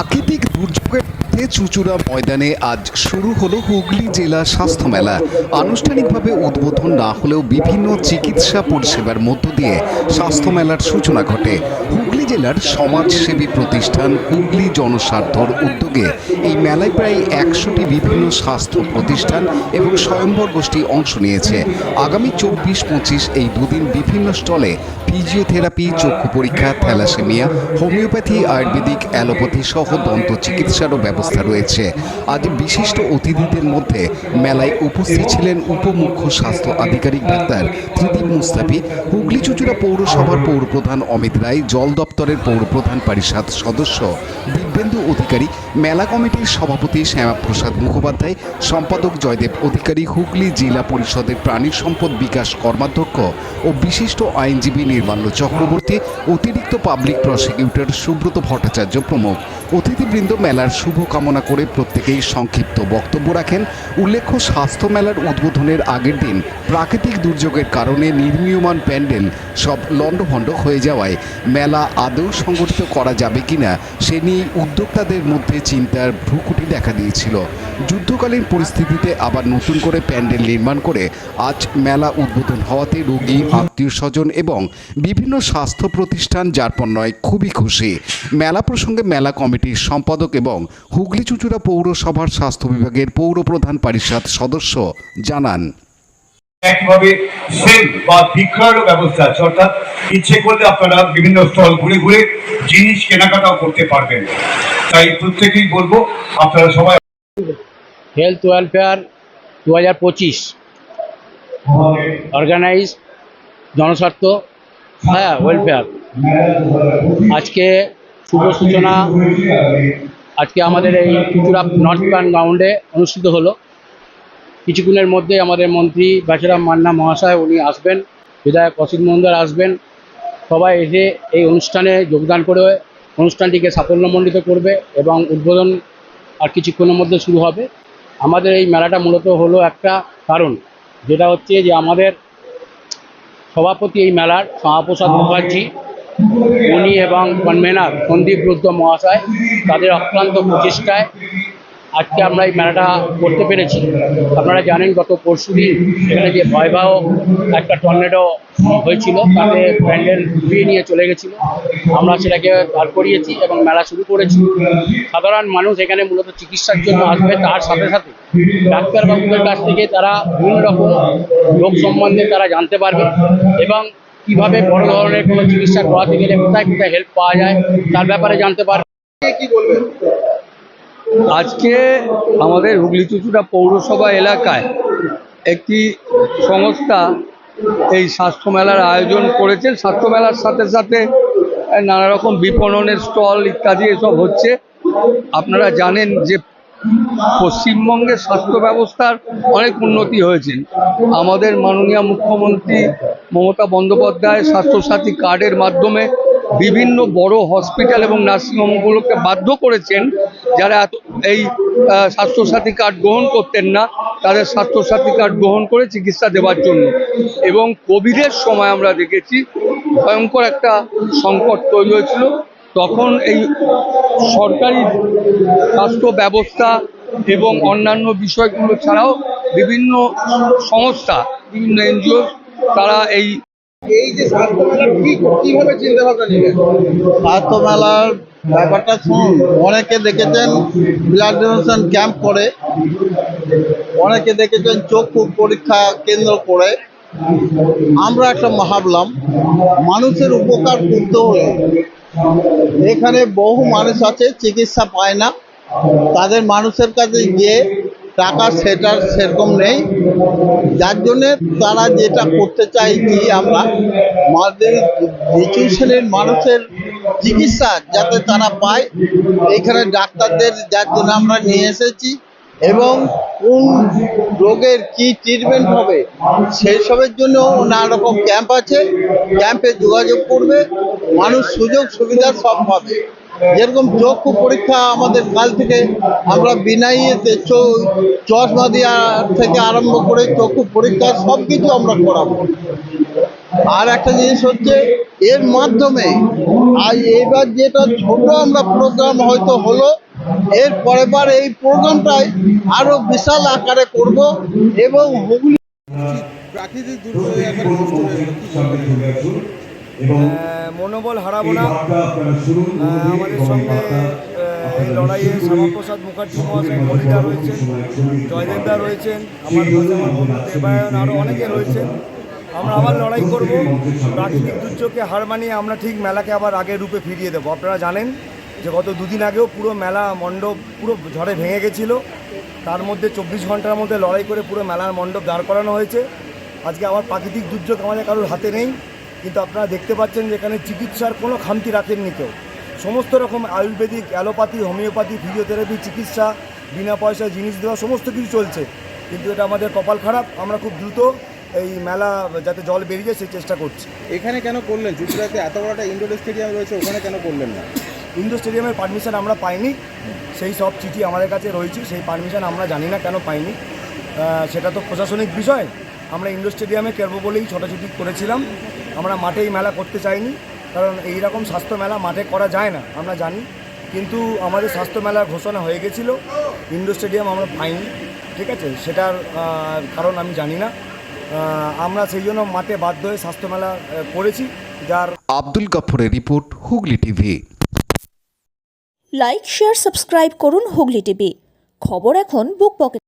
প্রাকৃতিক দুর্যোগের মধ্যে চুচুড়া ময়দানে আজ শুরু হলো হুগলি জেলা স্বাস্থ্য মেলা। আনুষ্ঠানিকভাবে উদ্বোধন না হলেও বিভিন্ন চিকিৎসা পরিষেবার মধ্য দিয়ে স্বাস্থ্য মেলার সূচনা ঘটে। হুগলি জেলার সমাজসেবী প্রতিষ্ঠান হুগলি জনস্বার্থর উদ্যোগে এই মেলায় প্রায় একশোটি বিভিন্ন স্বাস্থ্য প্রতিষ্ঠান এবং স্বয়ম্বর গোষ্ঠী অংশ নিয়েছে। আগামী চব্বিশ পঁচিশ এই দুদিন বিভিন্ন স্টলে ফিজিওথেরাপি, চক্ষু পরীক্ষা, থ্যালাসেমিয়া, হোমিওপ্যাথি, আয়ুর্বেদিক, অ্যালোপ্যাথি সহ দন্ত চিকিৎসারও ব্যবস্থা রয়েছে। আজ বিশিষ্ট অতিথিদের মধ্যে মেলায় উপস্থিত ছিলেন উপমুখ্য স্বাস্থ্য আধিকারিক ডাক্তার ত্রিদীপ মুস্তাফি, হুগলি চুচুড়া পৌরসভার পৌরপ্রধান অমিত রায়, জল দপ্তরের পৌরপ্রধান পরিষদ সদস্য দিব্যেন্দু অধিকারী, মেলা কমিটির সভাপতি শ্যামাপ্রসাদ মুখোপাধ্যায়, সম্পাদক জয়দেব অধিকারী, হুগলি জেলা পরিষদের প্রাণী সম্পদ বিকাশ কর্মাধ্যক্ষ ও বিশিষ্ট আইনজীবী নির্মাল্য চক্রবর্তী, অতিরিক্ত পাবলিক প্রসিকিউটর সুব্রত ভট্টাচার্য প্রমুখ। অতিথিবৃন্দ মেলার শুভ কামনা করে প্রত্যেকেই সংক্ষিপ্ত বক্তব্য রাখেন। উল্লেখ্য, স্বাস্থ্য মেলার উদ্বোধনের আগের দিন প্রাকৃতিক দুর্যোগের কারণে নির্মীয়মান প্যান্ডেল সব লণ্ডভণ্ড হয়ে যাওয়ায় মেলা আদৌ সংগঠিত করা যাবে কিনা সে নিয়ে উদ্যোক্তাদের মধ্যে চিন্তার ভ্রুকুটি দেখা দিয়েছিল। যুদ্ধকালীন পরিস্থিতিতে আবার নতুন করে প্যান্ডেল নির্মাণ করে আজ মেলা উদ্বোধন হওয়াতে রোগী, আত্মীয় স্বজন এবং বিভিন্ন স্বাস্থ্য প্রতিষ্ঠান যারপন্নয় খুবই খুশি। মেলা প্রসঙ্গে মেলা কমিটির সম্পাদক এবং হুগলি চুচুড়া পৌরসভার স্বাস্থ্য বিভাগের পৌরপ্রধান পরিষদ সদস্য জানান। একইভাবে সেল বা বিক্রয়েরও ব্যবস্থা আছে। অর্থাৎ ইচ্ছে করলে আপনারা বিভিন্ন স্টল ঘুরে ঘুরে জিনিস কেনাকাটাও করতে পারবেন। তাই প্রত্যেকেই বলব, আপনারা সবাই হেলথ ওয়েলফেয়ার দু হাজার পঁচিশ। অর্গানাইজ জনস্বার্থ হ্যাঁ ওয়েলফেয়ার আজকে শুভ সূচনা। আজকে আমাদের এই চুচুড়া নর্থ প্ল্যান গ্রাউন্ডে অনুষ্ঠিত হলো। কিছুক্ষণের মধ্যে আমাদের মন্ত্রী বেচারাম মান্না মহাশয় উনি আসবেন, বিধায়ক অসিত মন্দার আসবেন, সবাই এসে এই অনুষ্ঠানে যোগদান করে অনুষ্ঠানটিকে সাফল্যমণ্ডিত করবে এবং উদ্বোধন আর কিছুক্ষণের মধ্যে শুরু হবে। আমাদের এই মেলাটা মূলত হলো একটা কারণ, যেটা হচ্ছে যে আমাদের সভাপতি এই মেলার শ্যামাপ্রসাদ মুখার্জি, উনি এবং কনভেনার সন্দীপ রুদ্র মহাশয়, তাদের অক্লান্ত প্রচেষ্টায় আজকে আমরা এই মেলাটা করতে পেরেছি। আপনারা জানেন, গত পরশু দিন এখানে যে ভয়াবহ একটা টর্নেডো হয়েছিল, তাতে প্যান্ডেল ডুবিয়ে নিয়ে চলে গেছিল। আমরা সেটাকে বার করিয়েছি এবং মেলা শুরু করেছি। সাধারণ মানুষ এখানে মূলত চিকিৎসার জন্য আসবে। তার সাথে সাথে ডাক্তারবাবুদের কাছ থেকে তারা বিভিন্ন রকম রোগ সম্বন্ধে তারা জানতে পারবে এবং কীভাবে বড় ধরনের কোনো চিকিৎসা করাতে গেলে কোথায় কোথায় হেল্প পাওয়া যায়, তার ব্যাপারে জানতে পারবে। আজকে আমাদের হুগলি চুচুড়া পৌরসভা এলাকায় একটি সংস্থা এই স্বাস্থ্য মেলার আয়োজন করেছেন। স্বাস্থ্য মেলার সাথে সাথে নানা রকম বিপণনের স্টল ইত্যাদি এসব হচ্ছে। আপনারা জানেন যে পশ্চিমবঙ্গের স্বাস্থ্য ব্যবস্থার অনেক উন্নতি হয়েছে। আমাদের মাননীয় মুখ্যমন্ত্রী মমতা বন্দ্যোপাধ্যায় স্বাস্থ্যসাথী কার্ডের মাধ্যমে বিভিন্ন বড় হসপিটাল এবং নার্সিংহোমগুলোকে বাধ্য করেছেন যারা এই স্বাস্থ্যসাথী কার্ড গ্রহণ করতেন না, তাদের স্বাস্থ্যসাথী কার্ড গ্রহণ করে চিকিৎসা দেওয়ার জন্য। এবং কোভিডের সময় আমরা দেখেছি ভয়ঙ্কর একটা সংকট তৈরি হয়েছিল। তখন এই সরকারি স্বাস্থ্য ব্যবস্থা এবং অন্যান্য বিষয়গুলো ছাড়াও বিভিন্ন সংস্থা, বিভিন্ন এনজিও তারা এই স্বাস্থ্য মেলার ব্যাপারটা শুনুন, অনেকে দেখেছেন ব্লাড ডোনেশন ক্যাম্প করে, অনেকে দেখেছেন চক্ষু পরীক্ষা কেন্দ্র করে। আমরা একটা ভাবলাম, মানুষের উপকার করতে হলে এখানে বহু মানুষ আছে, চিকিৎসা পায় না। তাদের মানুষের কাছে গিয়ে টাকা সেটার সেরকম নেই। যার জন্যে তারা যেটা করতে চাইছি আমরা আমাদের নিচু শ্রেণির মানুষের চিকিৎসা যাতে তারা পায়। এখানে ডাক্তারদের যার জন্য আমরা নিয়ে এসেছি এবং কোন রোগের কি ট্রিটমেন্ট হবে সেই সবের জন্য নানা রকম ক্যাম্প আছে। ক্যাম্পে যোগাযোগ করবে। মানুষ সুযোগ সুবিধা সব পাবে। যেরকম চক্ষু পরীক্ষা আমাদের কাল থেকে আমরা বিনা ইয়েতে চো- চশমা দেওয়া থেকে আরম্ভ করে চক্ষু পরীক্ষা সব কিছু আমরা করাবো। আর একটা জিনিস হচ্ছে এর মাধ্যমে আজ এবার যেটা ছোট আমরা প্রোগ্রাম হয়তো হলো এর পরের বার এই প্রোগ্রামটাই আরও বিশাল আকারে করব এবং হুগলি প্রাকৃতিক দুর্যোগ মনোবল হারাবো না। আমাদের সঙ্গে এই লড়াইয়ে শ্যামাপ্রসাদ মুখার্জি মহাশয় মল্লিকা রয়েছেন জয়দেবদা রয়েছেন আমার দেবায়ন আরও অনেকে রয়েছেন। আমরা আবার লড়াই করব প্রাকৃতিক দুর্যোগকে হার মানিয়ে আমরা ঠিক মেলাকে আবার আগের রূপে ফিরিয়ে দেবো। আপনারা জানেন যে গত দুদিন আগেও পুরো মেলা মণ্ডপ পুরো ঝড়ে ভেঙে গেছিল। তার মধ্যে চব্বিশ ঘণ্টার মধ্যে লড়াই করে পুরো মেলার মণ্ডপ দাঁড় করানো হয়েছে। আজকে আবার প্রাকৃতিক দুর্যোগ আমাদের কারোর হাতে নেই। কিন্তু আপনারা দেখতে পাচ্ছেন যে এখানে চিকিৎসার কোনো খামতি রাখেননি কেউ। সমস্ত রকম আয়ুর্বেদিক অ্যালোপ্যাথি হোমিওপ্যাথি ফিজিওথেরাপি চিকিৎসা বিনা পয়সায় জিনিস দেওয়া সমস্ত কিছু চলছে। কিন্তু এটা আমাদের কপাল খারাপ। আমরা খুব দ্রুত এই মেলা যাতে জল বেরিয়ে যায় সেই চেষ্টা করছি। এখানে কেন করলেন? চুচুড়াতে এত বড় একটা ইনডোর স্টেডিয়াম রয়েছে ওখানে কেন করলেন না? ইন্ডোর স্টেডিয়ামের পারমিশন আমরা পাইনি। সেই সব চিঠি আমাদের কাছে রয়েছে। সেই পারমিশন আমরা জানি না কেন পাইনি। সেটা তো প্রশাসনিক বিষয়। আমরা ইন্ডোর স্টেডিয়ামে করব বলেই ছোটাছুটি করেছিলাম। আমরা মাঠেই মেলা করতে চাইনি কারণ এই রকম স্বাস্থ্য মেলা মাঠে করা যায় না আমরা জানি। কিন্তু আমাদের স্বাস্থ্য মেলার ঘোষণা হয়ে গেছিল ইন্ডোর স্টেডিয়াম আমরা পাইনি ঠিক আছে? সেটার কারণ আমি জানি না। আমরা সেই জন্য মাঠে বাধ্য হয়ে স্বাস্থ্য মেলা করেছি যার Abdul গাফরের report Hooghly TV. Like share subscribe করুন হুগলি টিভি। খবর এখন বুক পকেটে